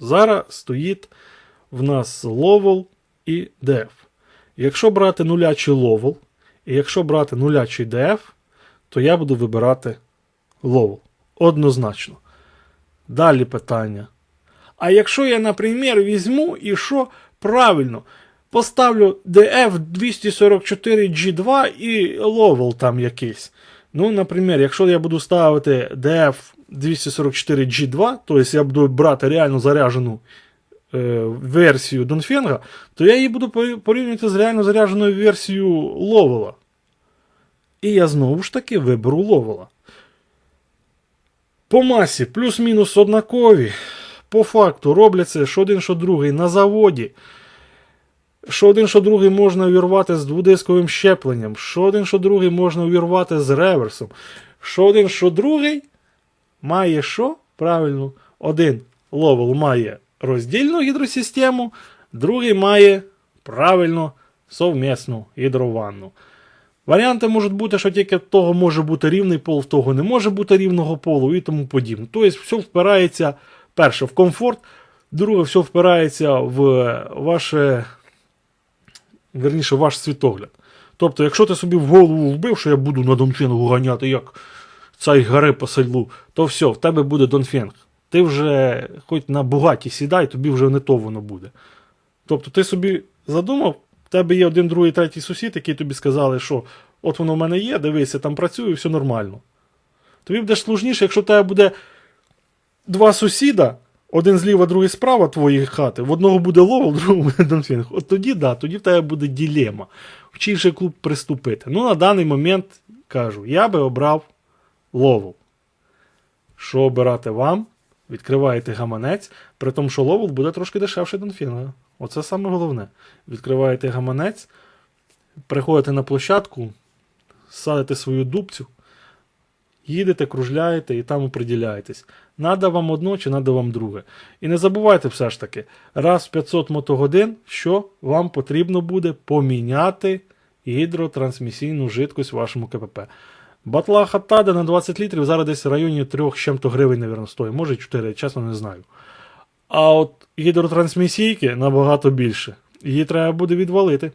Зараз стоїть в нас ловел і DF. Якщо брати нулячий ловел, і якщо брати нулячий DF, то я буду вибирати ловел. Однозначно. Далі питання. А якщо я, наприклад, візьму і що правильно, поставлю DF 244 G2 і ловел там якийсь. Ну, наприклад, якщо я буду ставити DF 244 G2, тобто я буду брати реально заряджену е, версію Донфенга, то я її буду порівнювати з реально зарядженою версією Ловела. І я знову ж таки виберу Ловела. По масі плюс-мінус однакові. По факту робляться що один, що другий на заводі. Що один, що другий можна увірвати з дводисковим щепленням, що один, що другий можна увірвати з реверсом. Що один, що другий має що? Правильно, один ловел має роздільну гідросистему, другий має правильно совмісну гідрованну. Варіанти можуть бути, що тільки того може бути рівний пол, в того не може бути рівного полу і тому подібне. Тобто, все впирається, перше, в комфорт, друге, все впирається в ваше, верніше, ваш світогляд. Тобто, якщо ти собі в голову вбив, що я буду на Донфінгу ганяти, як цей гари по селу, то все, в тебе буде Донфінг. Ти вже хоч на бугаті сідай, тобі вже не то воно буде. Тобто ти собі задумав, в тебе є один, другий, третій сусід, який тобі сказали, що от воно в мене є, дивися, там працює, все нормально. Тобі буде сложніше, якщо в тебе буде два сусіда, один зліва, другий справа твоєї хати, в одного буде ловел, в другого буде Донфінг. От тоді, да, тоді в тебе буде ділема. В чий же клуб приступити. Ну, на даний момент кажу, я би обрав ловел. Що обирати вам? Відкриваєте гаманець, при тому, що ловел буде трошки дешевше Донфінга. Оце саме головне. Відкриваєте гаманець, приходите на площадку, садите свою дубцю, їдете, кружляєте і там оприділяєтесь. Надо вам одно чи надо вам друге. І не забувайте все ж таки, раз в 500 мотогодин, що вам потрібно буде поміняти гідротрансмісійну жидкость в вашому КПП. Батла Хаттада на 20 літрів зараз десь в районі 3 з чим-то гривень, мабуть, стоїть. Може 4, чесно не знаю. А от гідротрансмісійки набагато більше. Її треба буде відвалити.